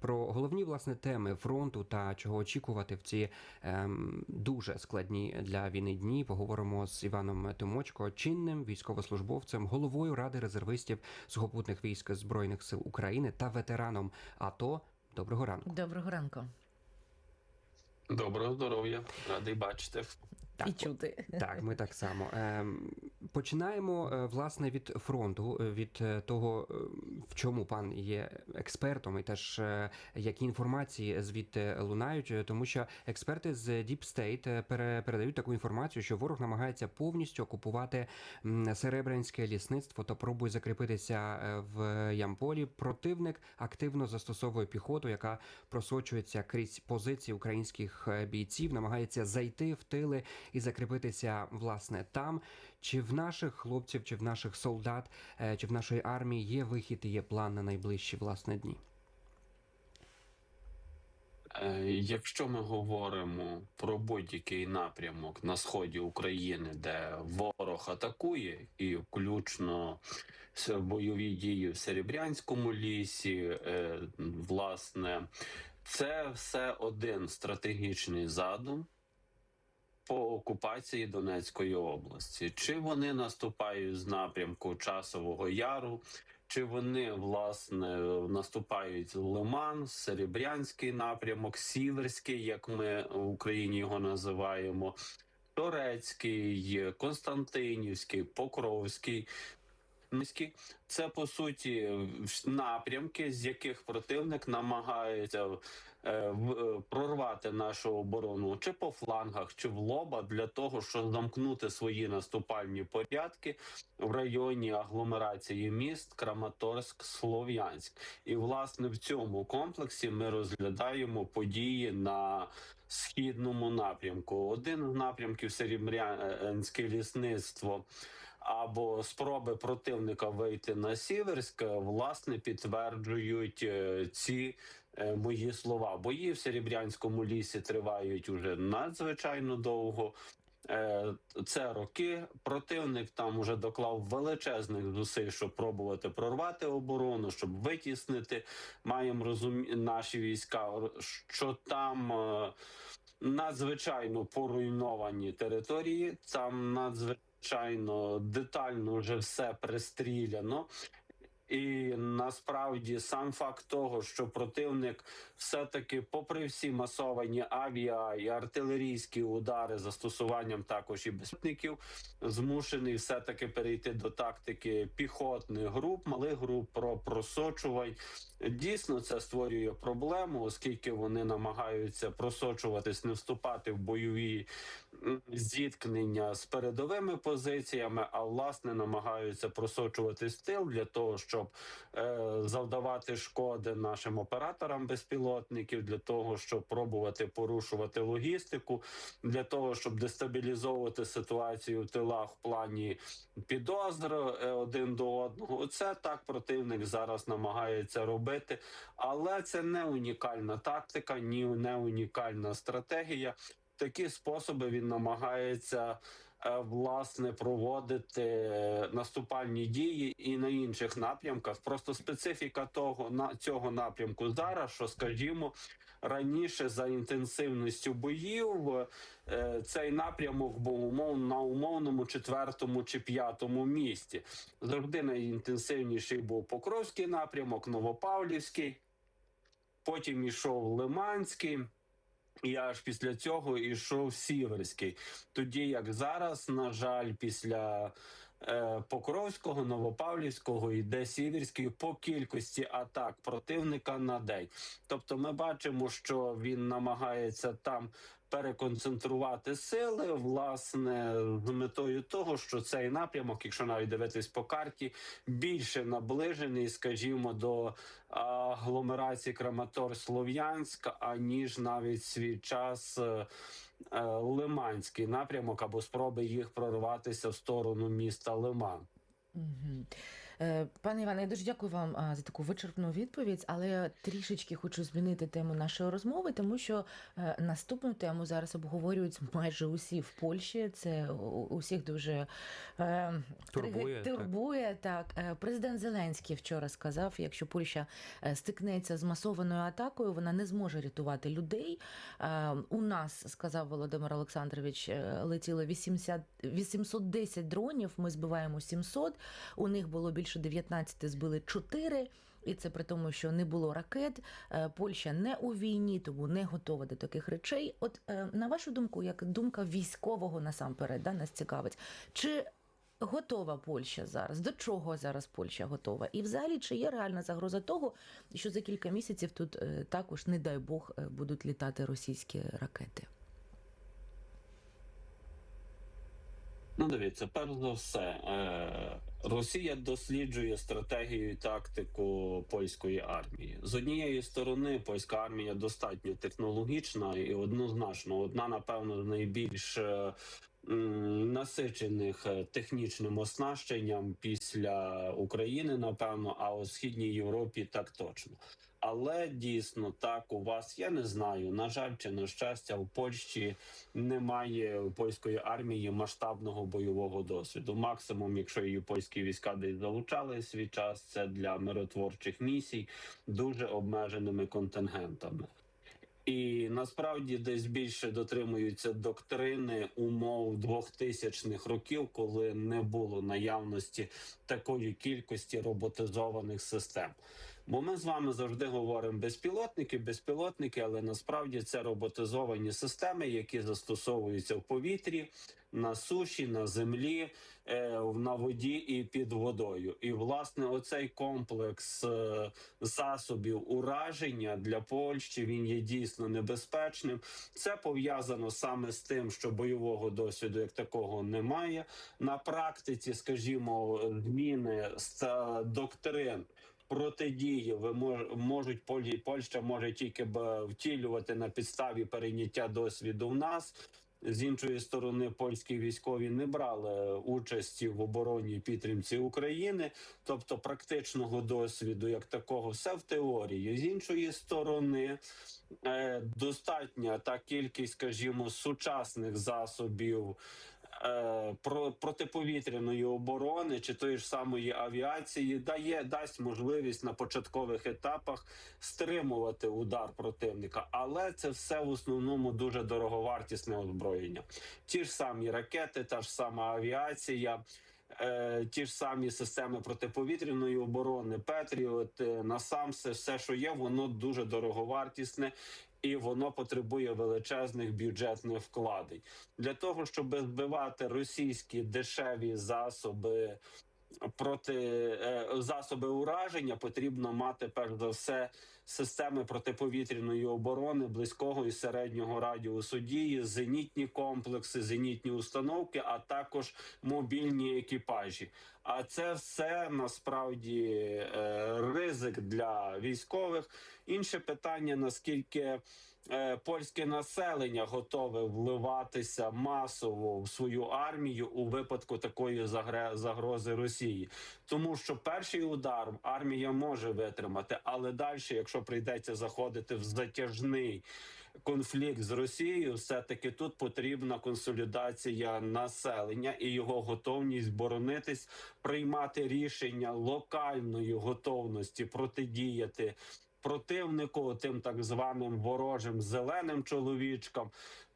Про головні власне теми фронту та чого очікувати в ці ем, дуже складні для війни дні. Поговоримо з Іваном Тимочко, чинним військовослужбовцем, головою ради резервистів сухопутних військ збройних сил України та ветераном АТО. Доброго ранку. Доброго ранку. Доброго здоров'я, радий бачити. І чути. Так, ми так само. Ем, Починаємо е, власне від фронту, е, від е, того, в чому пан є експертом, і теж е, які інформації звідти лунають, тому що експерти з Deep State е, передають таку інформацію, що ворог намагається повністю окупувати серебрянське лісництво та пробує закріпитися е, в Ямполі. Противник активно застосовує піхоту, яка просочується крізь позиції українських бійців, намагається зайти в тили і закріпитися власне там. Чи в наших хлопців, чи в наших солдат, чи в нашої армії є вихід і є план на найближчі власне дні? Е, Якщо ми говоримо про будь-який напрямок на сході України, де ворог атакує, і включно бойові дії в Серебрянському лісі, е, власне, це все один стратегічний задум. По окупації Донецької області, чи вони наступають з напрямку Часового Яру, чи вони власне наступають Лиман, Серебрянський напрямок, Сіверський, як ми в Україні його називаємо, Торецький, Константинівський, Покровський. Міські це по суті напрямки, з яких противник намагається е, е, прорвати нашу оборону чи по флангах, чи в лоба для того, щоб замкнути свої наступальні порядки в районі агломерації міст Краматорськ, Слов'янськ. І власне в цьому комплексі ми розглядаємо події на східному напрямку. Один з напрямків Серебрянське лісництво. Або спроби противника вийти на Сіверськ, власне, підтверджують е, ці е, мої слова. Бої в Серебрянському лісі тривають уже надзвичайно довго. Е, Це роки. Противник там уже доклав величезних зусиль, щоб пробувати прорвати оборону, щоб витіснити. Маємо розумі... наші війська, що там надзвичайно поруйновані території, там надзвичайно детально вже все пристріляно. І насправді сам факт того, що противник все-таки, попри всі масовані авіа і артилерійські удари застосуванням також і безпілотників, змушений все-таки перейти до тактики піхотних груп, малих груп про просочувань. Дійсно, це створює проблему, оскільки вони намагаються просочуватись, не вступати в бойові зіткнення з передовими позиціями, а власне намагаються просочуватись в тил для того, щоб е, завдавати шкоди нашим операторам безпілотників, для того, щоб пробувати порушувати логістику, для того, щоб дестабілізовувати ситуацію в тилах в плані підозр е, один до одного. Це так противник зараз намагається робити, але це не унікальна тактика, ні не унікальна стратегія. Такі способи він намагається власне проводити е, наступальні дії і на інших напрямках. Просто специфіка того на цього напрямку зараз, що скажімо. Раніше за інтенсивністю боїв е, цей напрямок був умовно на умовному четвертому чи п'ятому місці. Завжди найінтенсивніший був Покровський напрямок, Новопавлівський, потім ішов Лиманський. І аж після цього йшов Сіверський. Тоді як зараз, на жаль, після е, Покровського, Новопавлівського йде Сіверський по кількості атак противника на день. Тобто, ми бачимо, що він намагається там переконцентрувати сили, власне, з метою того, що цей напрямок, якщо навіть дивитись по карті, більше наближений, скажімо, до агломерації Краматор-Слов'янськ, аніж навіть свій час. е, е, Лиманський напрямок або спроби їх прорватися в сторону міста Лиман. Угу. Е, Пане Іване, я дуже дякую вам за таку вичерпну відповідь, але трішечки хочу змінити тему нашої розмови, тому що е, наступну тему зараз обговорюють майже усі в Польщі. Це усіх дуже е, Турбує, так. так. Е, Президент Зеленський вчора сказав: якщо Польща стикнеться з масованою атакою, вона не зможе рятувати людей. У нас сказав Володимир Олександрович, летіло 80, 810 дронів. Ми збиваємо 700. У них було більше 19, збили 4. І це при тому, що не було ракет. Е, Польща не у війні, тому не готова до таких речей. От е, на вашу думку, як думка військового насамперед, да, нас цікавить, чи готова Польща зараз? До чого зараз Польща готова? І взагалі, чи є реальна загроза того, що за кілька місяців тут е, також, не дай Бог, будуть літати російські ракети? Дивіться, перш за все, е, Росія досліджує стратегію і тактику польської армії. З однієї сторони, польська армія достатньо технологічна і однозначно одна, напевно, найбільш е, насичених е, технічним оснащенням після України, напевно, а у східній Європі так точно. Але дійсно так у вас я не знаю. На жаль, чи на щастя, в Польщі немає польської армії масштабного бойового досвіду. Максимум, якщо її польські війська десь залучали свій час, це для миротворчих місій дуже обмеженими контингентами. І насправді десь більше дотримуються доктрини умов 2000-х років, коли не було наявності такої кількості роботизованих систем. Бо ми з вами завжди говоримо безпілотники, безпілотники, але насправді це роботизовані системи, які застосовуються в повітрі, на суші, на землі, е, на воді і під водою. І власне оцей комплекс е, засобів ураження для Польщі він є дійсно небезпечним. Це пов'язано саме з тим, що бойового досвіду як такого немає. На практиці, скажімо, зміни ста- доктрин. Протидії можуть Польща може тільки б втілювати на підставі перейняття досвіду в нас. З іншої сторони, польські військові не брали участі в обороні підтримці України, тобто практичного досвіду як такого, все в теорії. З іншої сторони, е, достатня та кількість, скажімо, сучасних засобів. Е, про- Протиповітряної оборони чи тої ж самої авіації дає дасть можливість на початкових етапах стримувати удар противника, але це все в основному дуже дороговартісне озброєння. Ті ж самі ракети, та ж сама авіація. е, Ті ж самі системи протиповітряної оборони, Петріот, е, Насамси, все, що є, воно дуже дороговартісне і воно потребує величезних бюджетних вкладень. Для того, щоб збивати російські дешеві засоби проти е, засоби ураження, потрібно мати перш за все системи протиповітряної оборони близького і середнього радіусу дії, зенітні комплекси, зенітні установки, а також мобільні екіпажі. А це все насправді е, ризик для військових. Інше питання: наскільки польське населення готове вливатися масово в свою армію у випадку такої загрози Росії, тому що перший удар армія може витримати, але далі, якщо прийдеться заходити в затяжний конфлікт з Росією, все таки тут потрібна консолідація населення і його готовність боронитись, приймати рішення локальної готовності протидіяти противнику, тим так званим ворожим зеленим чоловічкам.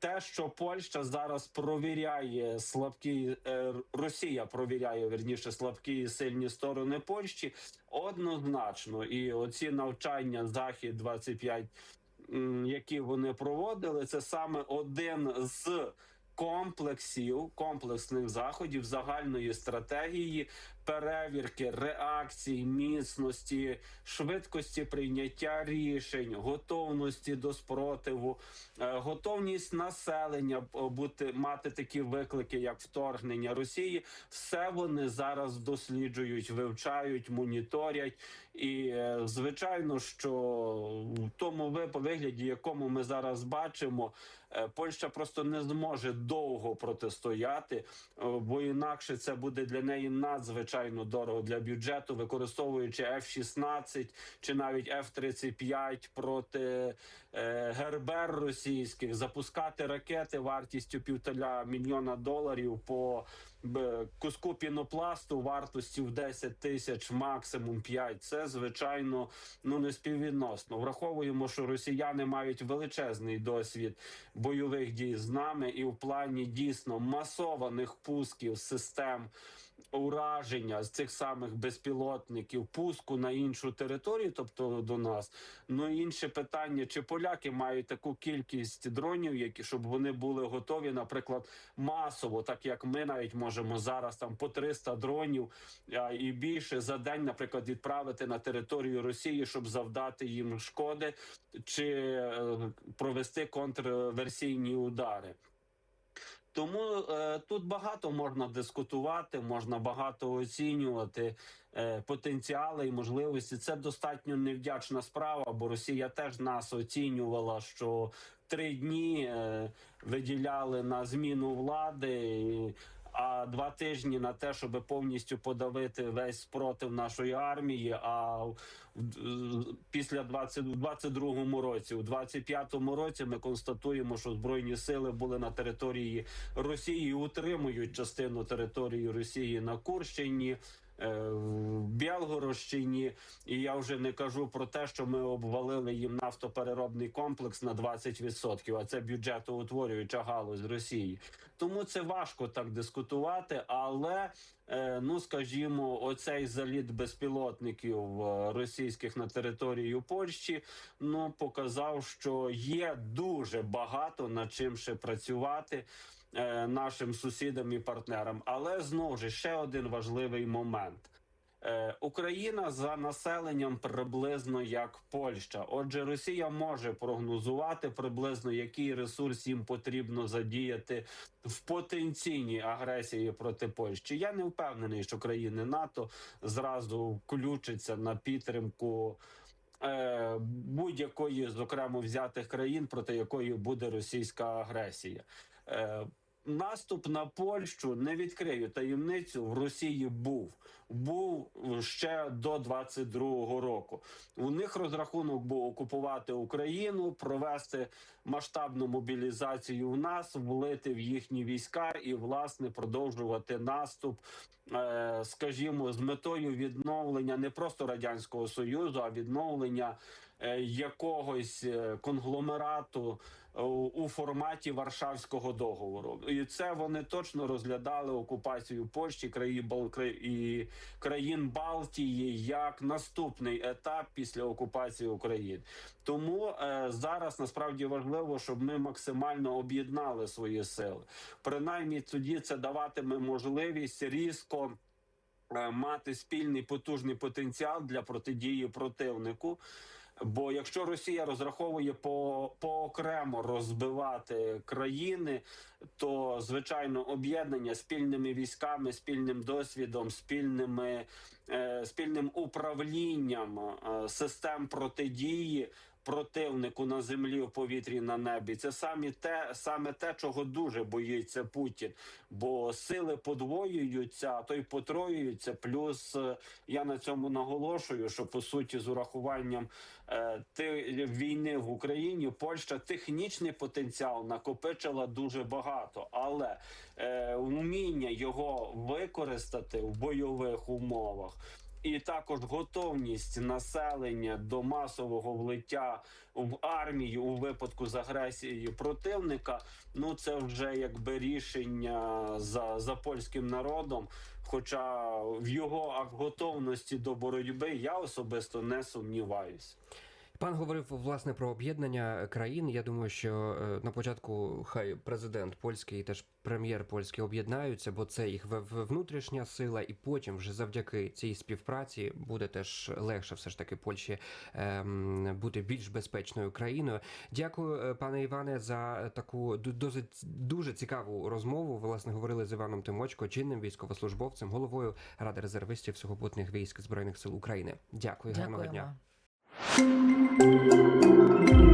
Те, що Польща зараз провіряє слабкі е, Росія провіряє верніше слабкі і сильні сторони Польщі, однозначно, і оці навчання захід 25 м, які вони проводили, це саме один з комплексів комплексних заходів загальної стратегії перевірки реакції, міцності, швидкості прийняття рішень, готовності до спротиву, е, готовність населення е, бути мати такі виклики, як вторгнення Росії. Все вони зараз досліджують, вивчають, моніторять. І е, звичайно, що в тому вигляді, якому ми зараз бачимо, Польща просто не зможе довго протистояти, е, бо інакше це буде для неї надзвичайно дорого для бюджету, використовуючи F-16 чи навіть F-35 проти е, ГРБР російських, запускати ракети вартістю півтора мільйона доларів по куску пінопласту вартості в 10 тисяч, максимум 5. Це звичайно ну не співвідносно. Враховуємо, що росіяни мають величезний досвід бойових дій з нами, і в плані дійсно масованих пусків систем ураження з цих самих безпілотників, пуску на іншу територію, тобто до нас. Ну інше питання: чи поляки мають таку кількість дронів, які щоб вони були готові, наприклад, масово, так як ми навіть можемо зараз там по 300 дронів а, і більше за день, наприклад, відправити на територію Росії, щоб завдати їм шкоди, чи е, провести контрверсійні удари. Тому е, тут багато можна дискутувати, можна багато оцінювати е, потенціали і можливості. Це достатньо невдячна справа, бо Росія теж нас оцінювала, що три дні е, виділяли на зміну влади. і- а два тижні на те, щоб повністю подавити весь спротив нашої армії. А після 20, в 22-му році, у 25-му році, ми констатуємо, що збройні сили були на території Росії, і утримують частину території Росії на Курщині. Е, В Білгородщині, і я вже не кажу про те, що ми обвалили їм нафтопереробний комплекс на 20%, а це бюджетоутворююча галузь Росії. Тому це важко так дискутувати, але е, ну скажімо, оцей заліт безпілотників е, російських на територію Польщі ну показав, що є дуже багато над чим ще працювати нашим сусідам і партнерам. Але знову ж ще один важливий момент. Е, Україна за населенням приблизно як Польща. Отже, Росія може прогнозувати приблизно який ресурс їм потрібно задіяти в потенційній агресії проти Польщі. Я не впевнений, що країни НАТО зразу включаться на підтримку. е, Будь-якої з окремо взятих країн, проти якої буде російська агресія, Е, наступ на Польщу не відкрию таємницю. В Росії був був ще до 22-го року. У них розрахунок був окупувати Україну, провести масштабну мобілізацію в нас, влити в їхні війська і власне продовжувати наступ, е, скажімо, з метою відновлення не просто радянського союзу, а відновлення якогось е, конгломерату е, у форматі Варшавського договору, і це вони точно розглядали окупацію Польщі, країн країн Балтії як наступний етап після окупації України. Тому е, зараз насправді важливо, щоб ми максимально об'єднали свої сили. Принаймні, тоді це даватиме можливість різко. е, Мати спільний потужний потенціал для протидії противнику. Бо якщо Росія розраховує по, окремо розбивати країни, то звичайно об'єднання спільними військами, спільним досвідом, спільними е, спільним управлінням е, систем протидії противнику на землі, в повітрі, на небі. Це самі те, саме те, чого дуже боїться Путін. Бо сили подвоюються, а то й потроюються. Плюс е, я на цьому наголошую, що по суті з урахуванням е, війни в Україні Польща технічний потенціал накопичила дуже багато, але е, вміння його використати в бойових умовах. І також готовність населення до масового влиття в армію у випадку з агресією противника. Ну це вже якби рішення за, за польським народом. Хоча в його готовності до боротьби я особисто не сумніваюся. Пан говорив власне про об'єднання країн. Я думаю, що е, на початку хай президент польський і теж прем'єр польський об'єднаються, бо це їх внутрішня сила, і потім вже завдяки цій співпраці буде теж легше, все ж таки Польщі ем, бути більш безпечною країною. Дякую, е, пане Іване, за таку досить дуже цікаву розмову. Власне говорили з Іваном Тимочко, чинним військовослужбовцем, головою ради резервистів сухопутних військ збройних сил України. Дякую, гарного дня. Thank you.